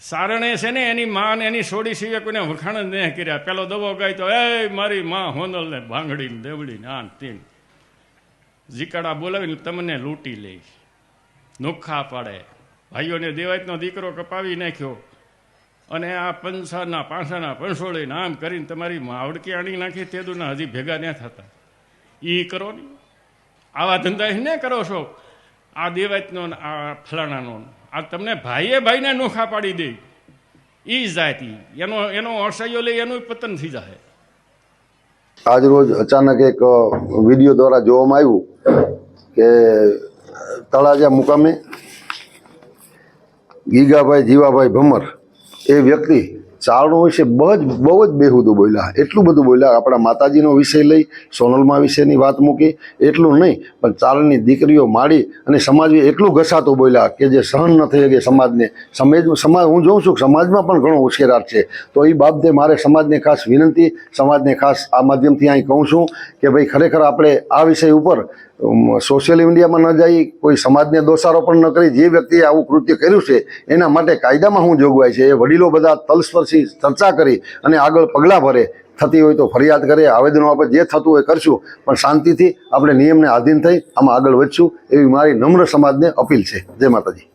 સારણે છે ને, એની માં ને એની સોડી સિવાય કોઈને વખાણ જ નહીં કર્યા. પેલો દવો ગાય તો, એ મારી માં હોનલ ને ભાંગડી ને દેવડી ને આન તીન. જીકાડા બોલાવીને તમને લૂંટી લે નોખા પાડે. ભાઈઓને દેવાયતનો દીકરો કપાવી નાખ્યો. અને આ પંસાના પાંસાના પંસોળીને આમ કરીને તમારી માવડકી આણી નાખી તેદુના હજી ભેગા ન થતા. એ કરો ને. આવા ધંધા ને કરો છો? આ દેવાયતનો આ ફલાણાનો આ તમને ભાઈએ ભાઈને નોખા પાડી દે. એ જાતિ એનો એનો અસહ્યો લઈ એનું પતન થઈ જાય આજ રોજ અચાનક એક વીડિયો દ્વારા જોવામાં આવ્યું કે તળાજા મુકામે ગીગાભાઈ, જીવાભાઈ ભમર એ વ્યક્તિ ચારણો વિશે બહુ જ બહુ જ બેહુદું બોલ્યા. એટલું બધું બોલ્યા. આપણા માતાજીનો વિષય લઈ, સોનલમાં વિશેની વાત મૂકી. એટલું નહીં, પણ ચારણની દીકરીઓ માડી અને સમાજ એટલું ઘસાતું બોલ્યા કે જે સહન ન થઈ શકે સમાજને. સમાજ સમાજ હું જોઉં છું સમાજમાં પણ ઘણો ઉશ્કેરાટ છે. તો એ બાબતે મારે સમાજને ખાસ વિનંતી, સમાજને ખાસ આ માધ્યમથી અહીં કહું છું કે ભાઈ, ખરેખર આપણે આ વિષય ઉપર સોશિયલ મીડિયામાં ન જઈ, કોઈ સમાજને દોષારોપણ પણ ન કરી, જે વ્યક્તિએ આવું કૃત્ય કર્યું છે, એના માટે કાયદામાં શું જોગવાઈ છે. એ વડીલો બધા તલસ્પર્શી ચર્ચા કરી અને આગળ પગલાં ભરે. થતી હોય તો ફરિયાદ કરે આવેદનો આપણે જે થતું હોય કરશું. પણ શાંતિથી આપણે નિયમને આધીન થઈ આમાં આગળ વધશું એવી મારી નમ્ર સમાજને અપીલ છે. જય માતાજી.